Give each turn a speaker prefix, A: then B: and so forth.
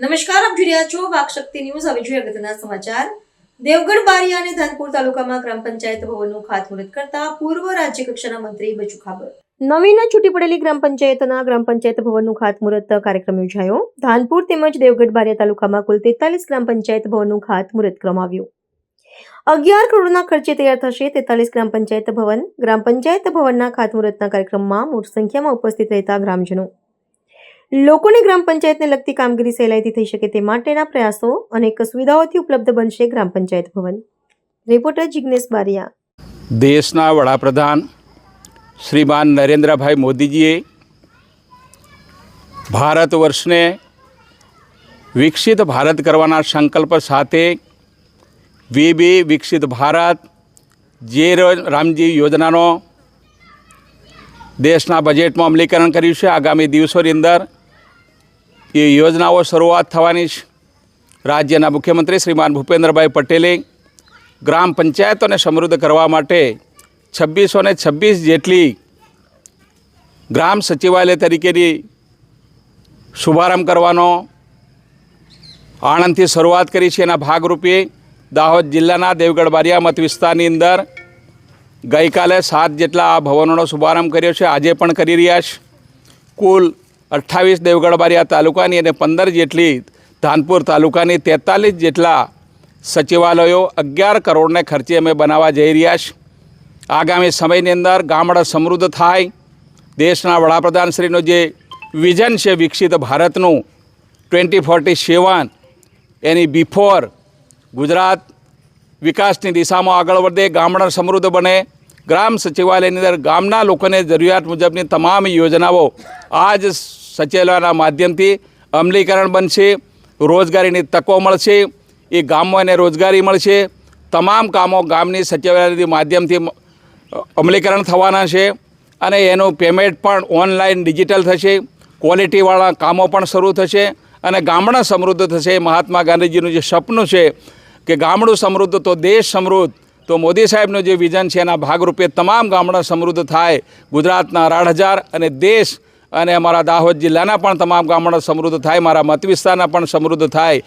A: નમસ્કાર, આપ જોઈ રહ્યા છો વાક શક્તિ ન્યૂઝ. હવે જોઈએ અગત્યના સમાચાર. દેવગઢ બારિયા અને ધાનપુર તાલુકામાં ગ્રામ પંચાયત ભવનનું ખાતમુહૂર્ત કરતા પૂર્વ રાજ્ય કક્ષાના મંત્રી બચુ ખાબર નવીન છૂટી પડેલી ગ્રામ પંચાયતના ગ્રામ પંચાયત ભવનનું ખાતમુહૂર્ત કાર્યક્રમ યોજાયો. ધાનપુર તેમજ દેવગઢ બારિયા તાલુકામાં કુલ તેતાલીસ ગ્રામ પંચાયત ભવનનું ખાતમુહૂર્ત કરવામાં આવ્યું. અગિયાર કરોડના ખર્ચે તૈયાર થશે તેતાલીસ ગ્રામ પંચાયત ભવન. ગ્રામ પંચાયત ભવનના ખાતમુહૂર્તના કાર્યક્રમમાં મોટી સંખ્યામાં ઉપસ્થિત રહેતા ગ્રામજનો. લોકોને ગ્રામ પંચાયતને લગતી કામગીરી સહેલાઈથી થઈ શકે તે માટેના પ્રયાસો અનેક સુવિધાઓથી ઉપલબ્ધ બનશે ગ્રામ પંચાયત ભવન. રિપોર્ટર જિગ્નેશ બારિયા.
B: દેશના વડાપ્રધાન શ્રીમાન નરેન્દ્રભાઈ મોદીજીએ ભારત વર્ષને વિકસિત ભારત કરવાના સંકલ્પ સાથે વી બી વિકસિત ભારત જે રામજી યોજનાનો દેશના બજેટમાં અમલીકરણ કર્યું છે. આગામી દિવસોની અંદર એ યોજનાઓ શરૂઆત થવાની છે. રાજ્યના મુખ્યમંત્રી શ્રીમાન ભૂપેન્દ્રભાઈ પટેલે ગ્રામ પંચાયતોને સમૃદ્ધ કરવા માટે છવ્વીસો ને છવ્વીસ જેટલી ગ્રામ સચિવાલય તરીકેની શુભારંભ કરવાનો આણંદથી શરૂઆત કરી છે. એના ભાગરૂપે દાહોદ જિલ્લાના દેવગઢ બારિયા મત વિસ્તારની અંદર ગઈકાલે સાત જેટલા આ ભવનોનો શુભારંભ કર્યો છે. આજે પણ કરી રહ્યા છે. કુલ અઠ્ઠાવીસ દેવગઢ બારિયા તાલુકાની અને પંદર જેટલી ધાનપુર તાલુકાની તેતાલીસ જેટલા સચિવાલયો અગિયાર કરોડને ખર્ચે અમે બનાવવા જઈ રહ્યા છીએ આગામી સમયની અંદર ગામડા સમૃદ્ધ થાય. દેશના વડાપ્રધાનશ્રીનું જે વિઝન છે વિકસિત ભારતનું, ટ્વેન્ટી ફોર્ટી સેવન, એની બિફોર ગુજરાત વિકાસની દિશામાં આગળ વધે, ગામડા સમૃદ્ધ બને. ગ્રામ સચિવાલયની અંદર ગામના લોકોને જરૂરિયાત મુજબની તમામ યોજનાઓ આ જ સચિવાલયના માધ્યમથી અમલીકરણ બનશે, રોજગારીની તકો મળશે, એ ગામોને રોજગારી મળશે. તમામ કામો ગામની સચિવાલયની માધ્યમથી અમલીકરણ થવાના છે અને એનું પેમેન્ટ પણ ઓનલાઈન ડિજિટલ થશે. ક્વોલિટીવાળા કામો પણ શરૂ થશે અને ગામડા સમૃદ્ધ થશે. મહાત્મા ગાંધીજીનું જે સપનું છે કે ગામડું સમૃદ્ધ તો દેશ સમૃદ્ધ તો મોદી સાહેબનું જે વિઝન છે, એના ભાગરૂપે તમામ ગામડા સમૃદ્ધ થાય. ગુજરાતના અઢાર હજાર અને દેશ અને અમારા દાહોદ જિલ્લાના પણ તમામ ગામડા સમૃદ્ધ થાય, મારા મત વિસ્તારના પણ સમૃદ્ધ થાય.